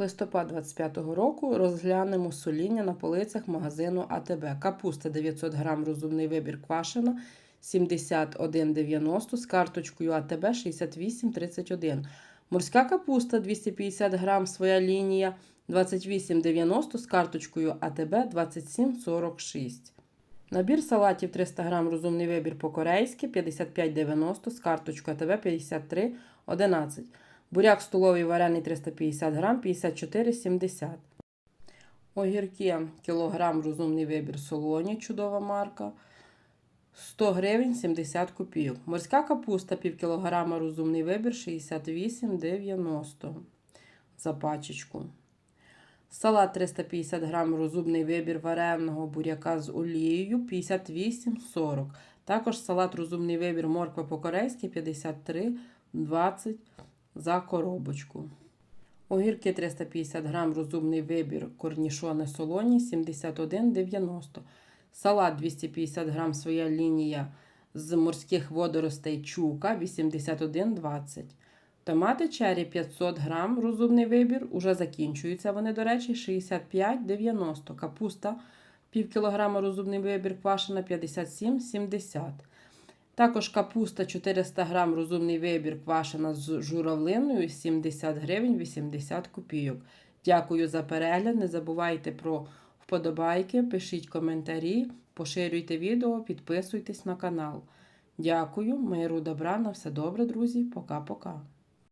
Листопад 25-го року розглянемо соління на полицях магазину АТБ. Капуста 900 грам, розумний вибір квашена 71,90 з карточкою АТБ 68,31. Морська капуста 250 грам, своя лінія 28,90 з карточкою АТБ 27,46. Набір салатів 300 грам, розумний вибір по-корейськи 55,90 з карточкою АТБ 53,11. Буряк столовий варений 350 грам 54,70. Огірки кілограм розумний вибір солоні, чудова марка. 100 гривень 70 копійок. Морська капуста пів кілограма розумний вибір 68,90 за пачечку. Салат 350 грам розумний вибір вареного буряка з олією 58,40. Також салат розумний вибір морква по-корейськи 53,20 за коробочку. Огірки 350 грам розумний вибір корнішони солоні 71,90. Салат 250 грам своя лінія з морських водоростей чука 81,20. Томати черрі 500 грам розумний вибір. Уже закінчуються вони, до речі, 65,90. Капуста пів кілограма розумний вибір квашена 57,70. Також капуста 400 грам розумний вибір квашена з журавлиною 70 гривень 80 копійок. Дякую за перегляд. Не забувайте про вподобайки, пишіть коментарі, поширюйте відео, підписуйтесь на канал. Дякую, миру, добра, на все добре, друзі. Пока-пока.